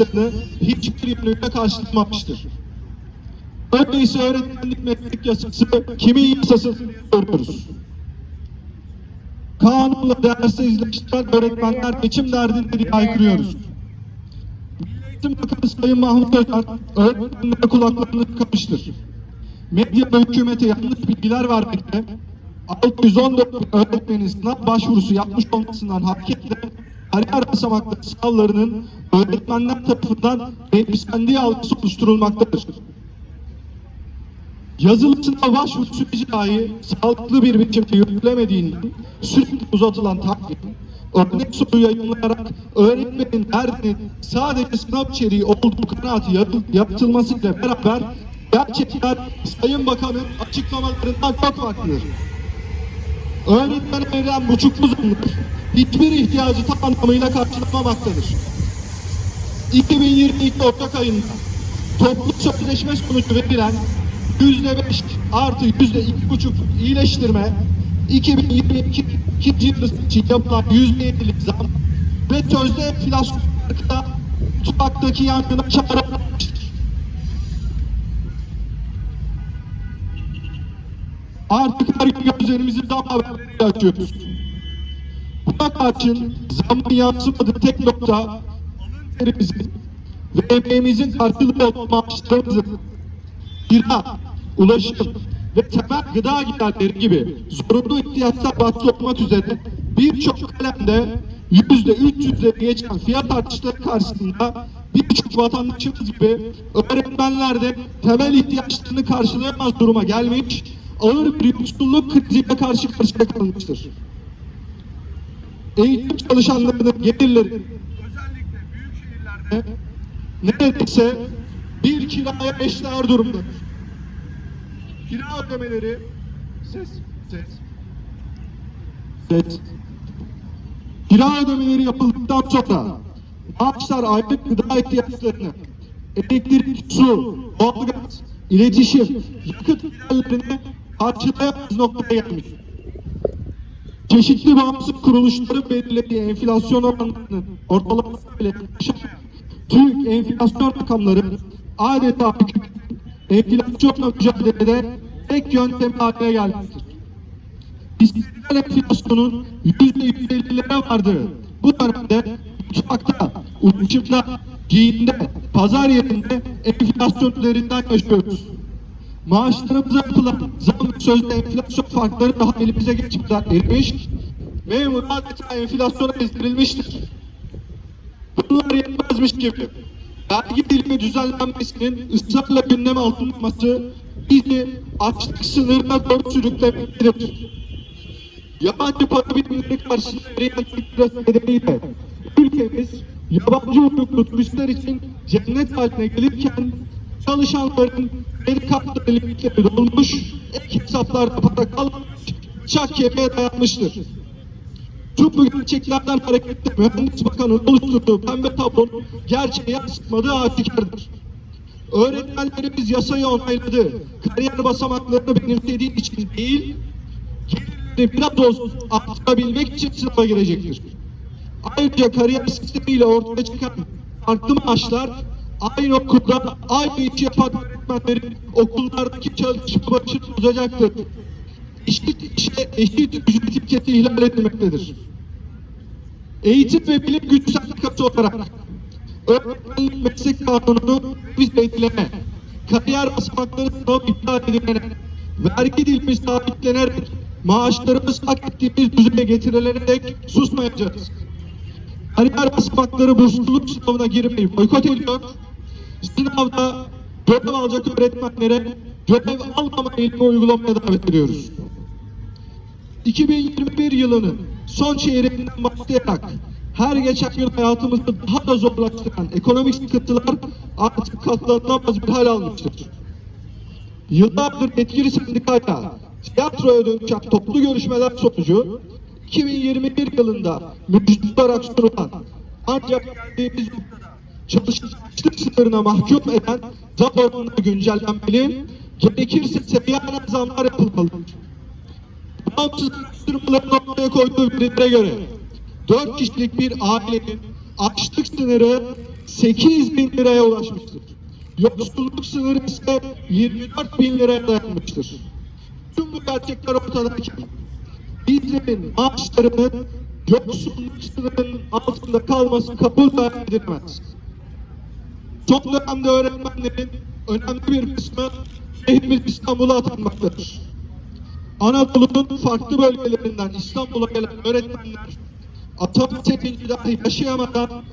ihtiyaçlarını hiçbir yönüyle karşılamamıştır. Öyleyse öğretmenlik meslek yasası kimin yasası diye soruyoruz. Kanunla dersizleştiren öğretmenler geçim derdinde diye haykırıyoruz. Eğitim Bakanı Sayın Mahmut Özer öğretmenlere kulaklarını tıkamıştır. Medya ve hükümete yanlış bilgiler vermekte, 614 bin öğretmenin sınav başvurusu yapmış olmasından hareketle kariyer basamakları sınavlarının öğretmenler tarafından benimsendiği algısı oluşturulmaktadır. Yazılı sınav başvuru süreci dahi sağlıklı bir biçimde yürütülemediğinden sürekli uzatılan takvim, örnek soru yayınlayarak öğretmenin derdinin sadece sınav içeriği olduğu kanaati yaptırılmasıyla beraber gerçekler Sayın Bakan'ın açıklamalarından çok farklıdır. Öğretmene verilen buçuklu zamlar hiçbir ihtiyacı tam anlamıyla karşılamamaktadır. 2022 Ocak ayında toplu sözleşme sonucu verilen yüzde beş artı yüzde iki buçuk iyileştirme 2022 ikinci yıl için yapılan yüzde yedilik zam ve sözde enflasyon farkı mutfaktaki yangına çağrılmıştır. Artık her gün gözlerimizi zam haberleriyle açıyoruz. Buna karşın zamın yansımadığı tek nokta alın ve emeğimizin karşılığı olan maaşlarımızın kira, ulaşım ve temel gıda giderleri gibi zorunlu ihtiyaçlar başta olmak üzere birçok kalemde yüzde üç yüzleri geçen fiyat artışları karşısında birçok vatandaşımız gibi öğretmenler de temel ihtiyaçlarını karşılayamaz duruma gelmiş, ağır bir yoksulluk kriziyle karşı karşıya kalmıştır. Eğitim çalışanlarının gelirleri özellikle büyük şehirlerde neredeyse bir kiraya eşdeğer durumdadır. Kira ödemeleri ses ses ses kira ödemeleri yapıldıktan sonra maaşlar aylık gıda ihtiyaçlarını elektrik, su, doğalgaz, iletişim, yakıt giderlerini karşılayamaz noktaya gelmiş. Çeşitli bağımsız kuruluşların belirlediği enflasyon oranlarının ortalaması bile TÜİK enflasyon rakamları adeta enflasyonla mücadelede tek yöntem haline gelmiştir. İstiklal enflasyonun yüzde yüz ellilere vardığı bu dönemde mutfakta, ulaşımda, giyimde, pazar yerinde enflasyon üzerinden yaşıyoruz. Maaşlarımıza yapılan zam ve sözde enflasyon farkları daha elimize geçmeden erimiş, memur adeta enflasyona ezdirilmiştir. Bunlar yetmezmiş gibi. Vergi dilimi düzenlenmesinin ısrarla gündeme alınması bizi açlık sınırına doğru sürüklemektedir. Yabancı para birimleri karşısında verilen lirası nedeniyle ülkemiz yabancı uyruklu turistler için cennet haline gelirken çalışanların geri kartları limitleri dolmuş, ek hesaplarda para kalmamış, çak yemeğe dayanmıştır. Tüm bu gerçeklerden hareketle Mühendis Bakanı'nın oluşturduğu pembe tablonun gerçeği yansıtmadığı aşikardır. Öğretmenlerimiz yasayı onayladı. Kariyer basamaklarını benimsediği için değil, gelirleri biraz olsun arttırabilmek için sınava girecektir. Ayrıca kariyer sistemiyle ortaya çıkan farklı maaşlar aynı okulda aynı işi yapan öğretmenlerin okullardaki çalışma başını bozacaktır. Eşit işe eşit ücret ilkesi ihlal edilmektedir. Eğitim ve Bilim Gücü Sendikası olarak öğretmenlik meslek kanununu biz etkileme, kariyer basamakları sınavı iptal edilene, vergi dilimi sabitlenerek maaşlarımız hak ettiğimiz düzeye getirilerek susmayacağız. Kariyer basamakları bursluluk sınavına girmeyi boykot ediyor. Sınavda görev alacak öğretmenlere görev almama eğilimi uygulamaya davet ediyoruz. 2021 yılının son çeyreğinden başlayarak her geçen yıl hayatımızı daha da zorlaştıran ekonomik sıkıntılar artık katlanılamaz bir hal almıştır. Yıllardır etkili sendikayla tiyatroya dönüşen toplu görüşmeler sonucu 2021 yılında mevcut olarak sunulan ancak geldiğimiz noktada çalışmışlık sınırına mahkum eden zam oranına güncellenmeli, gerekirse seviyeler zamlar yapılmalıdır. Bağımsız araştırmaların ortaya koyduğu verilere göre 4 kişilik bir ailenin açlık sınırı 8 bin liraya ulaşmıştır. Yoksulluk sınırı ise 24 bin liraya dayanmıştır. Tüm bu gerçekler ortadayken bizlerin maaşlarının yoksulluk sınırının altında kalması kabul edilemez. Son dönemde öğretmenlerin önemli bir kısmı şehrimiz İstanbul'a atanmaktadır. Anadolu'nun farklı bölgelerinden İstanbul'a gelen öğretmenler atama sevinci dahi yaşayamadan